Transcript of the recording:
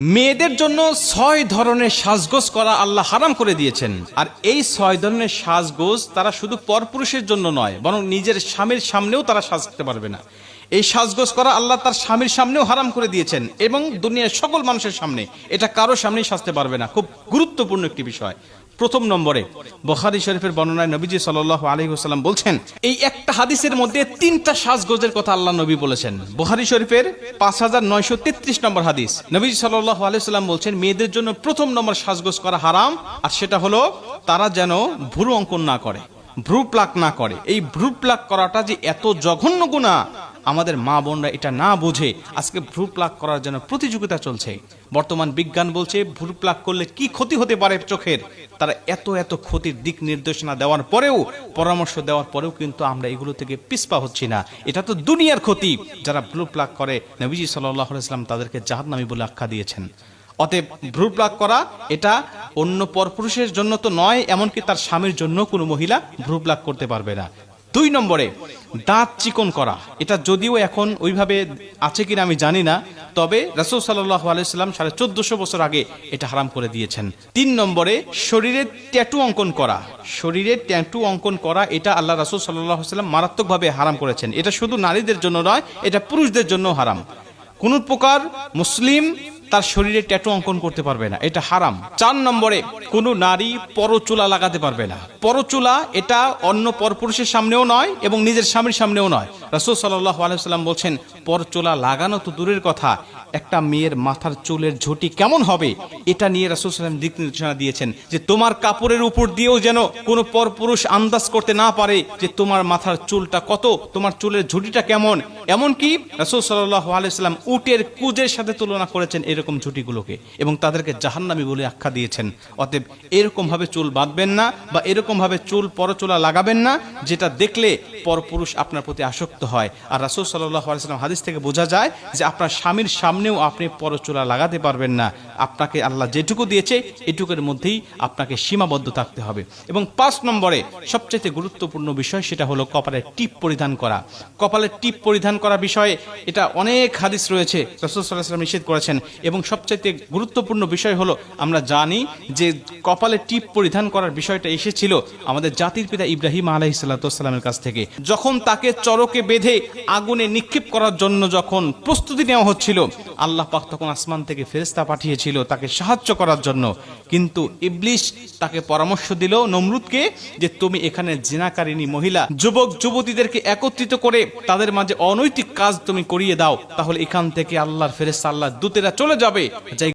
মেয়েদের জন্য ছয় ধরনের সাজগোজ করা আল্লাহ হারাম করে দিয়েছেন। আর এই ছয় ধরনের সাজগোজ তারা শুধু পরপুরুষের জন্য নয়, বরং নিজের স্বামীর সামনেও তারা সাজতে পারবে না। এই সাজগোজ করা আল্লাহ তার স্বামীর সামনেও হারাম করে দিয়েছেন এবং দুনিয়ার সকল মানুষের সামনে এটা কারও সামনেই সাজতে পারবে না। খুব গুরুত্বপূর্ণ একটি বিষয়। প্রথম নম্বরে বখারি শরীফের বর্ণনায় নবীজি সাল আলী সাল্লাম বলছেন, এই একটা হাদিসের মধ্যে তিনটা সাজগোজের কথা আল্লাহ নবী বলেছেন। বখারি শরীফের পাঁচ হাজার নয়শো তেত্রিশ নম্বর হাদিস। নবীজি সাল আলী সাল্লাম বলছেন, মেয়েদের জন্য প্রথম নম্বর সাজগোজ করা হারাম, আর সেটা হলো তারা যেন ভুরু অঙ্কন না করে ভ্রু প্লাক না করে। এই ভ্রু প্লাক করাটা যে এত জঘন্য গুণা আমাদের মা বোনরা এটা না বুঝে আজকে ভ্রু প্লাক করার জন্য প্রতিযোগিতা চলছে। বর্তমান বিজ্ঞান বলছে ভ্রু প্লাক করলে কি ক্ষতি হতে পারে চোখের? তারা এত এত ক্ষতির দিক নির্দেশনা দেওয়ার পরেও, পরামর্শ দেওয়ার পরেও কিন্তু আমরা এগুলো থেকে পিসপা হচ্ছি না। এটা তো দুনিয়ার ক্ষতি। যারা ভ্রু প্লাক করে, নবীজি সাল্লাহ ইসলাম তাদেরকে জাহান্নামী বলে আখ্যা দিয়েছেন। অতএব ভ্রু প্লাক করা, এটা অন্য পরপুরুষের জন্য তো নয়, এমনকি তার স্বামীর জন্য কোনো মহিলা ভ্রু প্লাক করতে পারবে না। দুই নম্বরে, দাঁত চিকন করা। এটা যদিও এখন ওইভাবে আছে কিনা আমি জানি না, তবে রাসুল সাল্লাহ আলাইসাল্লাম সাড়ে চোদ্দশো বছর আগে এটা হারাম করে দিয়েছেন। তিন নম্বরে, শরীরে ট্যাটু অঙ্কন করা। শরীরে ট্যাটু অঙ্কন করা, এটা আল্লাহ রাসুল সাল্লাহ সাল্লাম মারাত্মকভাবে হারাম করেছেন। এটা শুধু নারীদের জন্য নয়, এটা পুরুষদের জন্য হারাম। কোন প্রকার মুসলিম তার শরীরে ট্যাটু অঙ্কন করতে পারবে না। এটা হারাম। চার নম্বরে, কোনো নারী পরচুলা লাগাতে পারবে না। পরচুলা এটা অন্য পরপুরুষের সামনেও নয় এবং নিজের স্বামীর সামনেও নয়। রাসুল সাল্লাহ আলাইসাল্লাম বলছেন, পরচুলা লাগানো তো দূরের কথা। একটা মেয়ের মাথার চুলের ঝুঁটি কেমন হবে? এটা নিয়ে রাসুল সাল্লাম দিক নির্দেশনা দিয়েছেন যে, তোমার কাপড়ের উপর দিয়েও যেন কোনো পরপুরুষ আন্দাজ করতে না পারে যে, তোমার মাথার চুলটা কত, তোমার চুলের ঝুঁটিটা কেমন। এমনকি রাসুল সাল্লাহ আলাইসাল্লাম উটের কুজের সাথে তুলনা করেছেন এরকম ছুটিগুলোকে এবং তাদেরকে জাহান্নামি বলে আখ্যা দিয়েছেন। অতএব এরকমভাবে চুল বাঁধবেন না বা এরকমভাবে চুল পরচুলা লাগাবেন না, যেটা দেখলে পরপুরুষ আপনার প্রতি আসক্ত হয়। আর রাসুল আলাইসাল্লাম হাদিস থেকে বোঝা যায় যে আপনার স্বামীর সামনেও আপনি পরচুলা লাগাতে পারবেন না। আপনাকে আল্লাহ যেটুকু দিয়েছে, এটুকুর মধ্যেই আপনাকে সীমাবদ্ধ থাকতে হবে। এবং পাঁচ নম্বরে সবচেয়ে গুরুত্বপূর্ণ বিষয় সেটা হলো কপালের টিপ পরিধান করা। কপালের টিপ পরিধান করা বিষয়ে এটা অনেক হাদিস রয়েছে, রসুল সাল্লাহ নিষেধ করেছেন। এবং সবচাইতে গুরুত্বপূর্ণ বিষয় হলো, আমরা জানি যে কপালে টিপ পরিধান করার বিষয়টা এসেছিল আমাদের জাতির পিতা ইব্রাহিম আলাহ সাল্লামের কাছ থেকে। যখন তাকে চরকে বেঁধে আগুনে নিক্ষেপ করার জন্য যখন প্রস্তুতি নেওয়া হচ্ছিল, আল্লাহ পাক তখন আসমান থেকে ফেরেস্তা পাঠিয়েছিল তাকে সাহায্য করার জন্য। কিন্তু ইবলিশ তাকে পরামর্শ দিল নমরুদকে যে, তুমি এখানে জেনাকারিনী মহিলা, যুবক, যুবতীদেরকে একত্রিত করে তাদের মাঝে অনৈতিক কাজ তুমি করিয়ে দাও। তাহলে এখান থেকে আল্লাহর ফেরেস্তা আল্লাহ দূতেরা চলে যাবে।